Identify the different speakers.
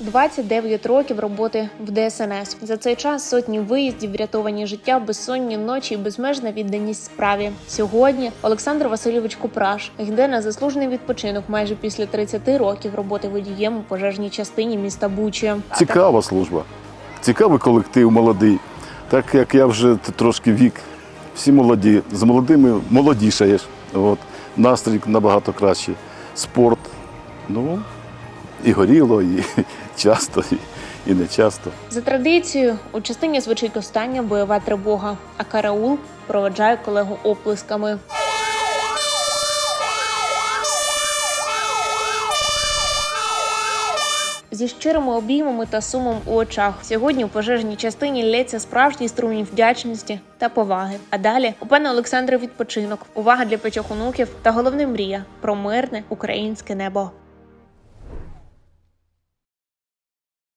Speaker 1: 29 років роботи в ДСНС. За цей час сотні виїздів, врятовані життя, безсонні ночі і безмежна відданість справі. Сьогодні Олександр Васильович Купраш йде на заслужений відпочинок майже після 30 років роботи водієм у пожежній частині міста Бучі.
Speaker 2: Цікава служба, цікавий колектив молодий. Так як я вже трошки вік, всі молоді, з молодими молодішаєш. От. Настрій набагато кращий. Спорт. Ну, і горіло, і часто, і, не часто.
Speaker 1: За традицією у частині звучить остання бойова тривога, а караул проведжає колегу оплесками. Зі щирими обіймами та сумом у очах сьогодні у пожежній частині лється справжній струмінь вдячності та поваги. А далі у пана Олександра відпочинок, увага для п'ятьох онуків та головне мрія про мирне українське небо.